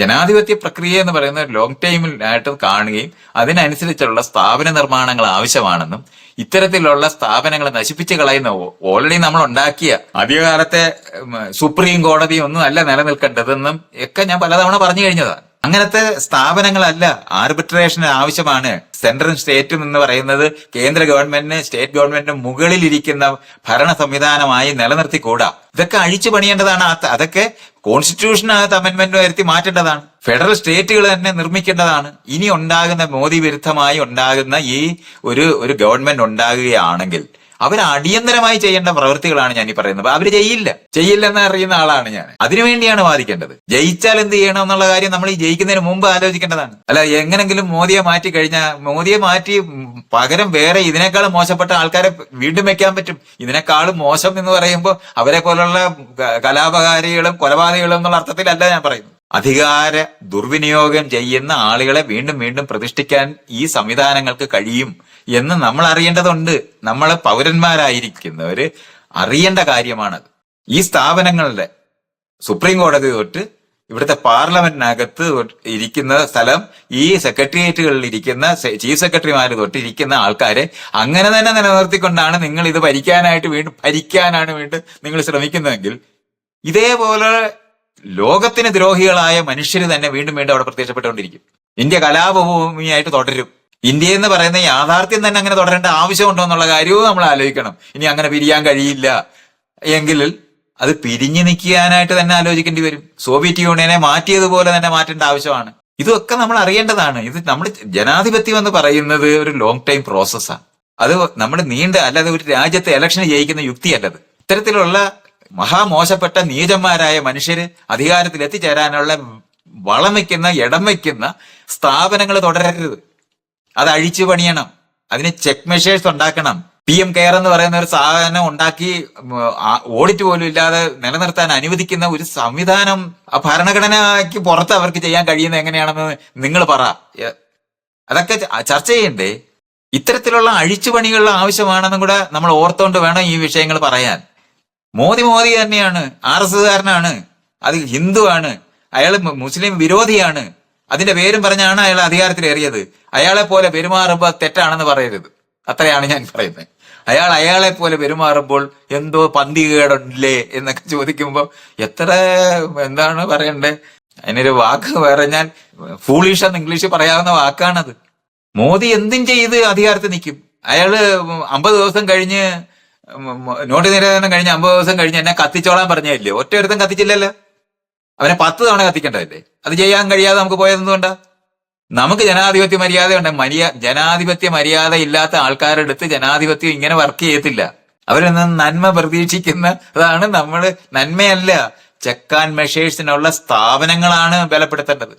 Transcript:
ജനാധിപത്യ പ്രക്രിയ എന്ന് പറയുന്നത് ലോങ് ടൈമിലായിട്ട് കാണുകയും അതിനനുസരിച്ചുള്ള സ്ഥാപന നിർമ്മാണങ്ങൾ ആവശ്യമാണെന്നും ഇത്തരത്തിലുള്ള സ്ഥാപനങ്ങൾ നശിപ്പിച്ച് കളയുന്ന ഓൾറെഡി നമ്മൾ ഉണ്ടാക്കിയ അധികാരത്തെ സുപ്രീം കോടതി ഒന്നും അല്ല നിലനിൽക്കേണ്ടതെന്നും ഒക്കെ ഞാൻ പലതവണ പറഞ്ഞു കഴിഞ്ഞതാണ്. അങ്ങനത്തെ സ്ഥാപനങ്ങളല്ല. ആർബിട്രേഷൻ ആവശ്യമാണ്. സെൻട്രലും സ്റ്റേറ്റും എന്ന് പറയുന്നത് കേന്ദ്ര ഗവൺമെന്റിന് സ്റ്റേറ്റ് ഗവൺമെന്റിന് മുകളിലിരിക്കുന്ന ഭരണ സംവിധാനമായി നിലനിർത്തിക്കൂടാ. ഇതൊക്കെ അഴിച്ചു പണിയേണ്ടതാണ്. അതൊക്കെ അതൊക്കെ കോൺസ്റ്റിറ്റ്യൂഷനകത്ത് അമെന്റ്മെന്റ് വരുത്തി മാറ്റേണ്ടതാണ്. ഫെഡറൽ സ്റ്റേറ്റുകൾ തന്നെ നിർമ്മിക്കേണ്ടതാണ്. ഇനി ഉണ്ടാകുന്ന മോദി വിരുദ്ധമായി ഉണ്ടാകുന്ന ഈ ഒരു ഒരു ഗവൺമെന്റ് ഉണ്ടാകുകയാണെങ്കിൽ അവർ അടിയന്തരമായി ചെയ്യേണ്ട പ്രവൃത്തികളാണ് ഞാൻ ഈ പറയുന്നത്. അവർ ചെയ്യില്ല. ചെയ്യില്ലെന്ന് അറിയുന്ന ആളാണ് ഞാൻ. അതിനുവേണ്ടിയാണ് വാദിക്കേണ്ടത്. ജയിച്ചാൽ എന്ത് ചെയ്യണം എന്നുള്ള കാര്യം നമ്മൾ ഈ ജയിക്കുന്നതിന് മുമ്പ് ആലോചിക്കേണ്ടതാണ്. അല്ല എങ്ങനെങ്കിലും മോദിയെ മാറ്റി കഴിഞ്ഞാൽ മോദിയെ മാറ്റി പകരം വേറെ ഇതിനേക്കാളും മോശപ്പെട്ട ആൾക്കാരെ വീണ്ടും വെക്കാൻ പറ്റും. ഇതിനേക്കാളും മോശം എന്ന് പറയുമ്പോൾ അവരെ പോലുള്ള കലാപകാരികളും കൊലപാതകളും എന്നുള്ള അർത്ഥത്തിലല്ല ഞാൻ പറയുന്നത്. അധികാര ദുർവിനിയോഗം ചെയ്യുന്ന ആളുകളെ വീണ്ടും വീണ്ടും പ്രതിഷ്ഠിക്കാൻ ഈ സംവിധാനങ്ങൾക്ക് കഴിയും എന്ന് നമ്മൾ അറിയേണ്ടതുണ്ട്. നമ്മൾ പൗരന്മാരായിരിക്കുന്നവര് അറിയേണ്ട കാര്യമാണത് ഈ സ്ഥാപനങ്ങളുടെ സുപ്രീം കോടതി തൊട്ട് ഇവിടുത്തെ പാർലമെന്റിനകത്ത് ഇരിക്കുന്ന സ്ഥലം ഈ സെക്രട്ടേറിയറ്റുകളിൽ ഇരിക്കുന്ന ചീഫ് സെക്രട്ടറിമാർ തൊട്ട് ഇരിക്കുന്ന ആൾക്കാരെ അങ്ങനെ തന്നെ നിലനിർത്തിക്കൊണ്ടാണ് നിങ്ങൾ ഇത് ഭരിക്കാനായിട്ട് വീണ്ടും ഭരിക്കാനാണ് വീണ്ടും നിങ്ങൾ ശ്രമിക്കുന്നതെങ്കിൽ ഇതേപോലെ ലോകത്തിന് ദ്രോഹികളായ മനുഷ്യർ തന്നെ വീണ്ടും വീണ്ടും അവിടെ പ്രത്യക്ഷപ്പെട്ടുകൊണ്ടിരിക്കും. ഇന്ത്യ കലാപഭൂമിയായിട്ട് തുടരും. ഇന്ത്യ എന്ന് പറയുന്ന യാഥാർത്ഥ്യം തന്നെ അങ്ങനെ തുടരേണ്ട ആവശ്യമുണ്ടോ എന്നുള്ള കാര്യവും നമ്മൾ ആലോചിക്കണം. ഇനി അങ്ങനെ പിരിയാൻ കഴിയില്ല. എങ്കിൽ അത് പിരിഞ്ഞു നിൽക്കാനായിട്ട് തന്നെ ആലോചിക്കേണ്ടി വരും. സോവിയറ്റ് യൂണിയനെ മാറ്റിയതുപോലെ തന്നെ മാറ്റേണ്ട ആവശ്യമാണ്. ഇതൊക്കെ നമ്മൾ അറിയേണ്ടതാണ്. ഇത് നമ്മൾ ജനാധിപത്യം എന്ന് പറയുന്നത് ഒരു ലോങ് ടൈം പ്രോസസ്സാണ് അത് നമ്മൾ നീണ്ട അല്ലാതെ ഒരു രാജ്യത്തെ ഇലക്ഷന് ജയിക്കുന്ന യുക്തിയല്ലത് ഇത്തരത്തിലുള്ള മഹാമോശപ്പെട്ട നീചന്മാരായ മനുഷ്യര് അധികാരത്തിൽ എത്തിച്ചേരാനുള്ള വളം വയ്ക്കുന്ന ഇടം വയ്ക്കുന്ന സ്ഥാപനങ്ങൾ തുടരരുത്. അത് അഴിച്ചു പണിയണം. അതിന് ചെക്ക് മെഷേഴ്സ് ഉണ്ടാക്കണം. പി എം കെയർ എന്ന് പറയുന്ന ഒരു സാധനം ഉണ്ടാക്കി ഓഡിറ്റ് പോലും ഇല്ലാതെ നിലനിർത്താൻ അനുവദിക്കുന്ന ഒരു സംവിധാനം ആ ഭരണഘടനയ്ക്ക് പുറത്ത് അവർക്ക് ചെയ്യാൻ കഴിയുന്നത് എങ്ങനെയാണെന്ന് നിങ്ങൾ പറ. അതൊക്കെ ചർച്ച ചെയ്യണ്ടേ? ഇത്തരത്തിലുള്ള അഴിച്ചുപണികളുടെ ആവശ്യമാണെന്നും കൂടെ നമ്മൾ ഓർത്തുകൊണ്ട് വേണം ഈ വിഷയങ്ങൾ പറയാൻ. മോദി മോദി തന്നെയാണ് ആർ എസ് കാരനാണ് അത് ഹിന്ദുവാണ് അയാൾ മുസ്ലിം വിരോധിയാണ്. അതിന്റെ പേരും പറഞ്ഞാണ് അയാൾ അധികാരത്തിൽ അധികാരത്തിലേറിയത്. അയാളെ പോലെ പെരുമാറുമ്പോൾ തെറ്റാണെന്ന് പറയരുത്. അത്രയാണ് ഞാൻ പറയുന്നത്. അയാൾ അയാളെ പോലെ പെരുമാറുമ്പോൾ എന്തോ പന്തികേടുണ്ടല്ലേ എന്നൊക്കെ ചോദിക്കുമ്പോൾ എത്ര എന്താണ് പറയണ്ടേ? അതിനൊരു വാക്ക് വേറെ ഞാൻ ഫൂളിഷ് എന്ന് ഇംഗ്ലീഷ് പറയാവുന്ന വാക്കാണത്. മോദി എന്തും ചെയ്ത് അധികാരത്തിൽ നിൽക്കും അയാൾ അമ്പത് ദിവസം കഴിഞ്ഞ് നോട്ട് നിരോധനം കഴിഞ്ഞ അമ്പത് ദിവസം കഴിഞ്ഞ് എന്നെ കത്തിച്ചോളാൻ പറഞ്ഞില്ലേ ഒറ്റ ഒരുത്തം കത്തിച്ചില്ലല്ലോ. അവനെ പത്ത് തവണ കത്തിക്കേണ്ടതല്ലേ? അത് ചെയ്യാൻ കഴിയാതെ നമുക്ക് പോയതെന്തുകൊണ്ടാ നമുക്ക് ജനാധിപത്യ മര്യാദ ഉണ്ട് മര്യാ ജനാധിപത്യ മര്യാദ ഇല്ലാത്ത ആൾക്കാരുടെ അടുത്ത് ജനാധിപത്യം ഇങ്ങനെ വർക്ക് ചെയ്യത്തില്ല. അവരിൽ നിന്ന് നന്മ പ്രതീക്ഷിക്കുന്നതാണ് നമ്മൾ നന്മയല്ല ചെക്ക് ആൻഡ് മെഷേഴ്സിനുള്ള സ്ഥാപനങ്ങളാണ് ബലപ്പെടുത്തേണ്ടത്.